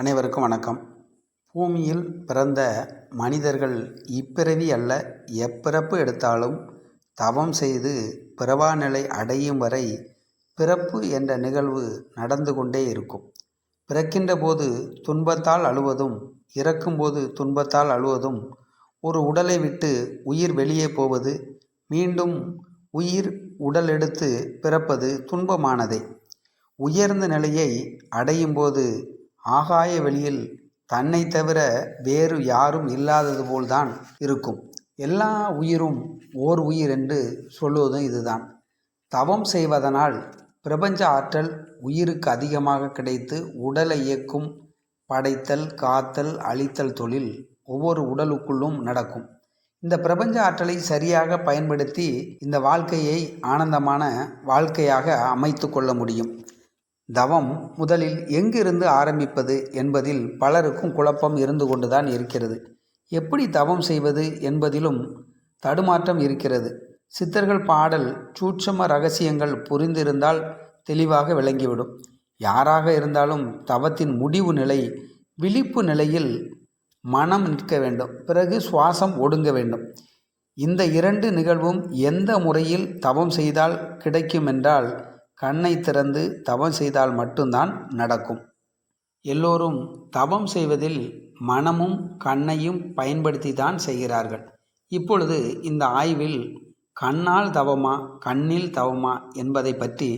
அனைவருக்கும் வணக்கம். பூமியில் பிறந்த மனிதர்கள் இப்பிறவி அல்ல எப்பிறப்பு எடுத்தாலும் தவம் செய்து பிறவா நிலை அடையும் வரை பிறப்பு என்ற நிகழ்வு நடந்து கொண்டே இருக்கும். பிறக்கின்ற போது துன்பத்தால் அழுவதும் இறக்கும்போது துன்பத்தால் அழுவதும் ஒரு உடலை விட்டு உயிர் வெளியே போவது மீண்டும் உயிர் உடல் எடுத்து பிறப்பது துன்பமானதே. உயர்ந்த நிலையை அடையும்போது ஆகாய வெளியில் தன்னை தவிர வேறு யாரும் இல்லாதது போல்தான் இருக்கும். எல்லா உயிரும் ஓர் உயிர் என்று சொல்லுவதும் இதுதான். தவம் செய்வதனால் பிரபஞ்ச ஆற்றல் உயிருக்கு அதிகமாக கிடைத்து உடலை இயக்கும் படைத்தல் காத்தல் அழித்தல் தொழில் ஒவ்வொரு உடலுக்குள்ளும் நடக்கும். இந்த பிரபஞ்ச ஆற்றலை சரியாக பயன்படுத்தி இந்த வாழ்க்கையை ஆனந்தமான வாழ்க்கையாக அமைத்து கொள்ள முடியும். தவம் முதலில் எங்கிருந்து ஆரம்பிப்பது என்பதில் பலருக்கும் குழப்பம் இருந்து கொண்டுதான் இருக்கிறது. எப்படி தவம் செய்வது என்பதிலும் தடுமாற்றம் இருக்கிறது. சித்தர்கள் பாடல் சூட்சம ரகசியங்கள் புரிந்திருந்தால் தெளிவாக விளங்கிவிடும். யாராக இருந்தாலும் தவத்தின் முடிவு நிலை விழிப்பு நிலையில் மனம் நிற்க வேண்டும். பிறகு சுவாசம் ஒடுங்க வேண்டும். இந்த இரண்டு நிகழ்வும் எந்த முறையில் தவம் செய்தால் கிடைக்கும் என்றால் கண்ணை திறந்து தவம் செய்தால் மட்டும்தான் நடக்கும். எல்லோரும் தவம் செய்வதில் மனமும் கண்ணையும் பயன்படுத்தி தான் செய்கிறார்கள். இப்பொழுது இந்த ஆய்வில் கண்ணால் தவமா கண்ணில் தவமா என்பதை பற்றி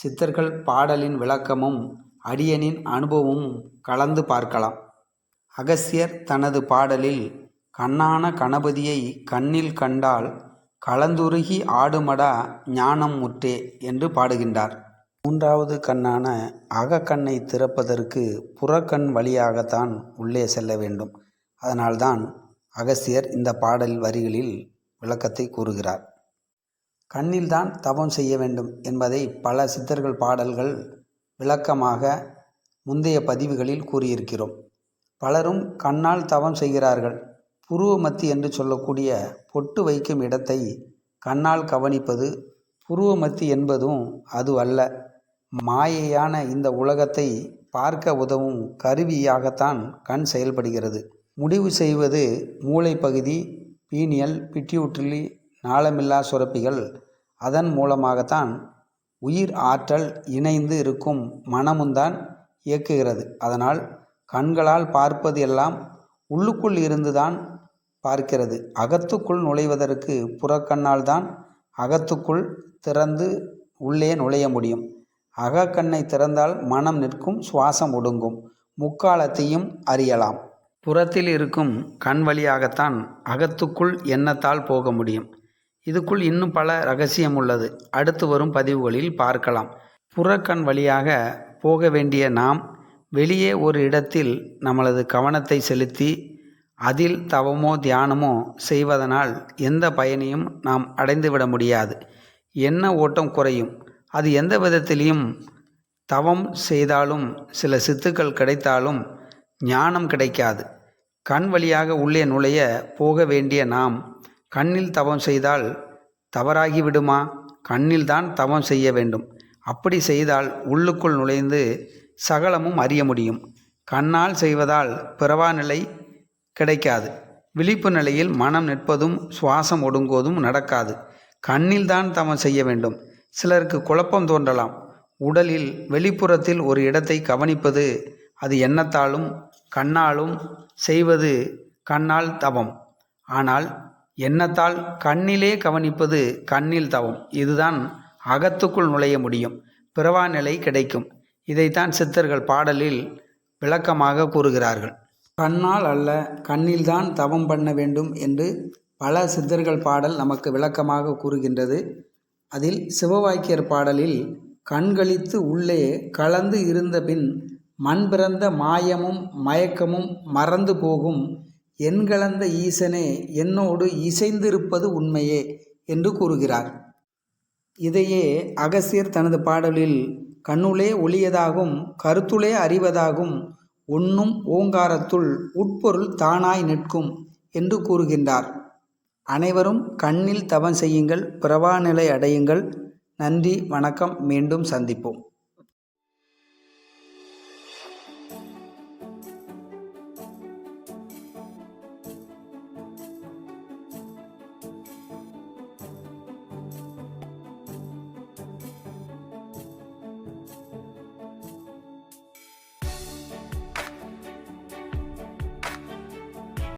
சித்தர்கள் பாடலின் விளக்கமும் அடியனின் அனுபவமும் கலந்து பார்க்கலாம். அகஸ்தியர் தனது பாடலில் கண்ணான கணபதியை கண்ணில் கண்டால் கலந்துருகி ஆடுமடா ஞானம் முற்றே என்று பாடுகின்றார். மூன்றாவது கண்ணான அகக்கண்ணை திறப்பதற்கு புறக்கண் வழியாகத்தான் உள்ளே செல்ல வேண்டும். அதனால்தான் அகஸ்தியர் இந்த பாடல் வரிகளில் விளக்கத்தை கூறுகிறார். கண்ணில்தான் தவம் செய்ய வேண்டும் என்பதை பல சித்தர்கள் பாடல்கள் விளக்கமாக முந்தைய பதிவுகளில் கூறியிருக்கிறோம். பலரும் கண்ணால் தவம் செய்கிறார்கள். புருவ மத்தி என்று சொல்லக்கூடிய பொட்டு வைக்கும் இடத்தை கண்ணால் கவனிப்பது புருவ மத்தி என்பதும் அது அல்ல. மாயையான இந்த உலகத்தை பார்க்க உதவும் கருவியாகத்தான் கண் செயல்படுகிறது. முடிவு செய்வது மூளை பகுதி பீனியல் பிட்யூட்ரிலி நாளமில்லா சுரப்பிகள். அதன் மூலமாகத்தான் உயிர் ஆற்றல் இணைந்து இருக்கும் மனமும்தான் இயக்குகிறது. அதனால் கண்களால் பார்ப்பது எல்லாம் உள்ளுக்குள் இருந்துதான் பார்க்கிறது. அகத்துக்குள் நுழைவதற்கு புறக்கண்ணால் தான் அகத்துக்குள் திறந்து உள்ளே நுழைய முடியும். அகக்கண்ணை திறந்தால் மனம் நிற்கும் சுவாசம் ஒடுங்கும். முக்காலத்தையும் அறியலாம். புறத்தில் இருக்கும் கண் வழியாகத்தான் அகத்துக்குள் எண்ணத்தால் போக முடியும். இதுக்குள் இன்னும் பல ரகசியம் உள்ளது. அடுத்து வரும் பதிவுகளில் பார்க்கலாம். புறக்கண் வழியாக போக வேண்டிய நாம் வெளியே ஒரு இடத்தில் நம்மளது கவனத்தை செலுத்தி அதில் தவமோ தியானமோ செய்வதனால் எந்த பயனையும் நாம் அடைந்துவிட முடியாது. எண்ண ஓட்டம் குறையும்? அது எந்த விதத்திலையும் தவம் செய்தாலும் சில சித்துக்கள் கிடைத்தாலும் ஞானம் கிடைக்காது. கண் வழியாக உள்ளே நுழைய போக வேண்டிய நாம் கண்ணில் தவம் செய்தால் தவறாகி விடுமா? கண்ணில் தான் தவம் செய்ய வேண்டும். அப்படி செய்தால் உள்ளுக்குள் நுழைந்து சகலமும் அறிய முடியும். கண்ணால் செய்வதால் பிறவா நிலை கிடைக்காது. விழிப்பு நிலையில் மனம் நிற்பதும் சுவாசம் ஒடுங்குவதும் நடக்காது. கண்ணில் தான் தவம் செய்ய வேண்டும். சிலருக்கு குழப்பம் தோன்றலாம். உடலில் வெளிப்புறத்தில் ஒரு இடத்தை கவனிப்பது அது எண்ணத்தாலும் கண்ணாலும் செய்வது கண்ணால் தவம். ஆனால் எண்ணத்தால் கண்ணிலே கவனிப்பது கண்ணில் தவம். இதுதான் அகத்துக்குள் நுழைய முடியும். பிறவா நிலை கிடைக்கும். இதைத்தான் சித்தர்கள் பாடலில் விளக்கமாக கூறுகிறார்கள். கண்ணால் அல்ல கண்ணில்தான் தவம் பண்ண வேண்டும் என்று பல சித்தர்கள் பாடல் நமக்கு விளக்கமாக கூறுகின்றது. அதில் சிவவாக்கியர் பாடலில் கண்களித்து உள்ளே கலந்து இருந்த பின் மண் பிறந்த மாயமும் மயக்கமும் மறந்து போகும் எண்கலந்த ஈசனே என்னோடு இசைந்திருப்பது உண்மையே என்று கூறுகிறார். இதையே அகசியர் தனது பாடலில் கண்ணுளே ஒளியதாகும் கருத்துளே அறிவதாகும் உண்ணும் ஓங்காரத்துள் உட்பொருள் தானாய் நிற்கும் என்று கூறுகின்றார். அனைவரும் கண்ணில் தவம் செய்யுங்கள் பிரவாநிலை அடையுங்கள். நன்றி வணக்கம். மீண்டும் சந்திப்போம்.